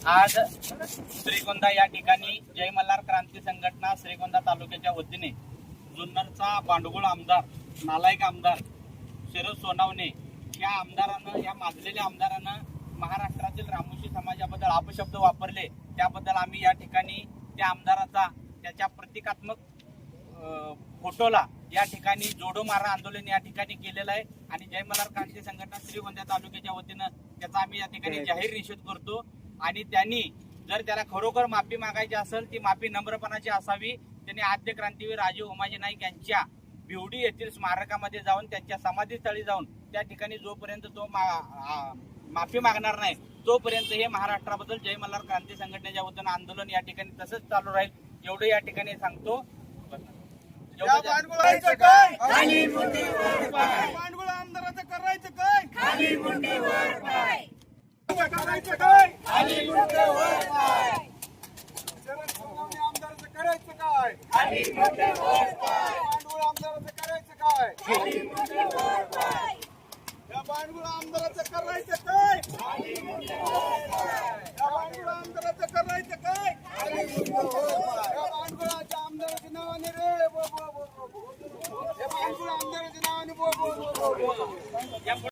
आज श्रीगोंदा या ठिकाणी जय मल्हार क्रांती संघटना श्रीगोंदा तालुक्याच्या वतीने जुन्नरचा बांडगुळ आमदार नालायक आमदार शरद सोनावणे या आमदारानं या माजलेल्या आमदारानं महाराष्ट्रातील रामोशी समाजाबद्दल अपशब्द वापरले. त्याबद्दल आम्ही या ठिकाणी त्या आमदाराचा त्याच्या प्रतिकात्मक फोटोला या ठिकाणी जोडो मारा आंदोलन या ठिकाणी केलेलं आहे. आणि जय मल्हार क्रांती संघटना श्रीगोंदा तालुक्याच्या वतीनं त्याचा आम्ही या ठिकाणी जाहीर निषेध करतो. आणि त्यांनी जर त्याला खरोखर माफी मागायची असेल ती माफी नम्रपणाची असावी. त्यांनी आद्य क्रांतीवीर राजीव उमाजी नाईक यांच्या बिवडी येथील स्मारकामध्ये जाऊन त्यांच्या समाधीस्थळी जाऊन त्या ठिकाणी जोपर्यंत तो मा- माफी मागणार नाही तोपर्यंत हे महाराष्ट्राबद्दल जय मल्हार क्रांती संघटनेच्या वतीनं आंदोलन या ठिकाणी तसंच चालू राहील. एवढं या ठिकाणी सांगतो. या एवढं जा- करायचं काय? आणि मुद्द्यावर काय शरद सोनवणे आमदाराचं करायचं काय? आणि मुद्द्यावर काय बांडूळ आमदाराचं करायचं काय? आणि मुद्द्यावर काय या बांडूळ आमदाराचं करायचं काय? आणि मुद्द्यावर काय या बांडूळ आमदाराचं करायचं काय? आणि मुद्द्यावर काय या बांडूळाच्या आमदाराच्या नावाने रे बो बो बो बो या बांडूळ आमदाराच्या नावाने बो बो बो बो